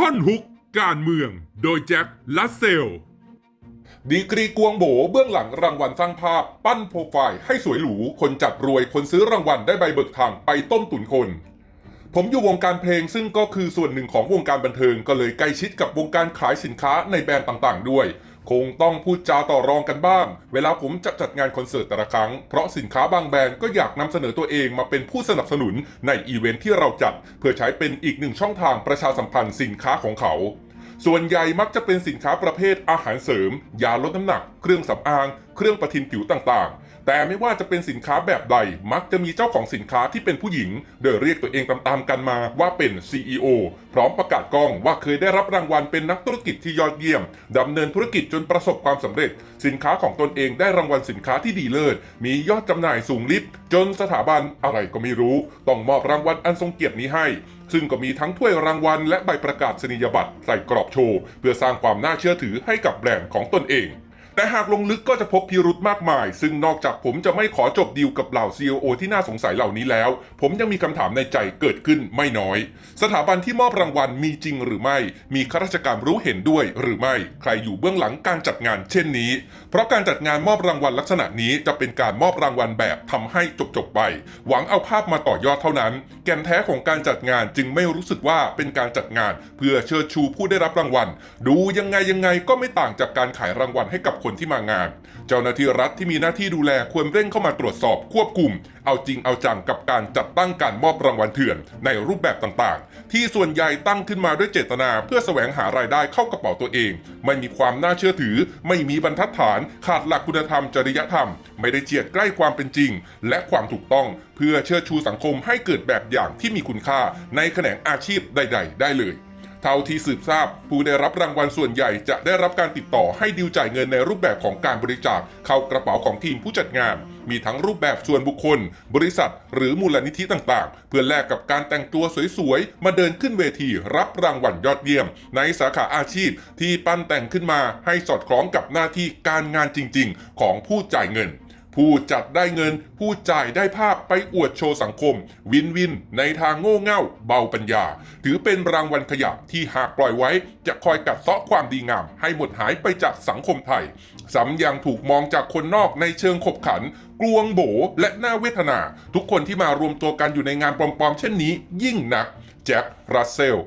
ท่อนฮุกการเมือง โดยแจ็คลัสเซล ดีกรีกวงโบเบื้องหลังรางวัลสร้างภาพ ปั้นโปรไฟล์ให้สวยหรู คนจัดรวยคนซื้อรางวัลได้ใบเบิกทางไปต้มตุ๋นคน ผมอยู่วงการเพลงซึ่งก็คือส่วนหนึ่งของวงการบันเทิงก็เลยใกล้ชิดกับวงการขายสินค้าในแบรนด์ต่างๆ ด้วย คงต้องพูดจาต่อรองกันบ้าง เวลาผมจะจัดงานคอนเสิร์ตแต่ละครั้ง เพราะสินค้าบางแบรนด์ก็อยากนำเสนอตัวเองมาเป็นผู้สนับสนุนในอีเวนท์ที่เราจัด เพื่อใช้เป็นอีกหนึ่งช่องทางประชาสัมพันธ์สินค้าของเขา ส่วนใหญ่มักจะเป็นสินค้าประเภทอาหารเสริม ยาลดน้ำหนัก เครื่องสำอาง เครื่องประทินผิวต่างๆ แต่ไม่ว่าจะเป็นสินค้าแบบใด มักจะมีเจ้าของสินค้าที่เป็นผู้หญิง โดยเรียกตัวเองตามๆกันมาว่าเป็น CEO พร้อมประกาศกล้องว่าเคยได้รับรางวัลเป็นนักธุรกิจที่ยอดเยี่ยมดำเนินธุรกิจจนประสบความสำเร็จ สินค้าของตนเองได้รางวัลสินค้าที่ดีเลิศมียอดจำหน่ายสูงลิฟต์จนสถาบันอะไรก็ไม่รู้ ต้องมอบรางวัลอันทรงเกียรตินี้ให้ ซึ่งก็มีทั้งถ้วยรางวัลและใบประกาศนียบัตรใส่กรอบโชว์ เพื่อสร้างความน่าเชื่อถือให้กับแบรนด์ของตนเอง แต่หากลงลึกก็จะพบพิรุธมากมาย ซึ่งนอกจากผมจะไม่ขอจบดีลกับเหล่า CEO ที่น่าสงสัยเหล่านี้แล้ว ผมยังมีคำถามในใจเกิดขึ้นไม่น้อย สถาบันที่มอบรางวัลมีจริงหรือไม่ มีข้าราชการรู้เห็นด้วยหรือไม่ ใครอยู่เบื้องหลังการจัดงานเช่นนี้ เพราะการจัดงานมอบรางวัลลักษณะนี้จะเป็นการมอบรางวัลแบบทำให้จบๆไป หวังเอาภาพมาต่อยอดเท่านั้น แก่นแท้ของการจัดงานจึงไม่รู้สึกว่าเป็นการจัดงาน เพื่อเชิดชูผู้ได้รับรางวัล ดูยังไงยังไงก็ไม่ต่างจากการขายรางวัลให้กับคนที่มางาน เจ้าหน้าที่รัฐที่มีหน้าที่ดูแลควรเร่งเข้ามาตรวจสอบควบคุม เอาจริงเอาจังกับการจัดตั้งการมอบรางวัลเถื่อนในรูปแบบต่างๆ ที่ส่วนใหญ่ตั้งขึ้นมาด้วยเจตนา เพื่อแสวงหารายได้เข้ากระเป๋าตัวเอง ไม่มีความน่าเชื่อถือ ไม่มีบรรทัดฐาน ขาดหลักคุณธรรมจริยธรรม ไม่ได้เจียดใกล้ความเป็นจริง และความถูกต้อง เพื่อเชิดชูสังคมให้เกิดแบบอย่างที่มีคุณค่าในแขนงอาชีพใด ๆ ได้เลย เท่าที่สืบทราบ ผู้ได้รับรางวัลส่วนใหญ่จะได้รับการติดต่อให้ดิวจ่ายเงินในรูปแบบของการบริจาคเข้ากระเป๋าของทีมผู้จัดงาน มีทั้งรูปแบบส่วนบุคคล บริษัท หรือมูลนิธิต่างๆ เพื่อแลกกับการแต่งตัวสวยๆ มาเดินขึ้นเวทีรับรางวัลยอดเยี่ยม ในสาขาอาชีพที่ปั้นแต่งขึ้นมาให้สอดคล้องกับหน้าที่การงานจริง ๆ ของผู้จ่ายเงิน ผู้จัดได้เงิน ผู้จ่ายได้ภาพไปอวดโชว์สังคม วินวิน ในทางโง่เง่า เบาปัญญา ถือเป็นรางวัลขยะที่หากปล่อยไว้ จะคอยกัดเซาะความดีงาม ให้หมดหายไปจากสังคมไทยซ้ำยังถูกมองจากคนนอกในเชิงขบขัน กลวงโบและน่าเวทนา ทุกคนที่มารวมตัวกันอยู่ในงานปลอมๆ เช่นนี้ยิ่งหนักแจ็ครัสเซล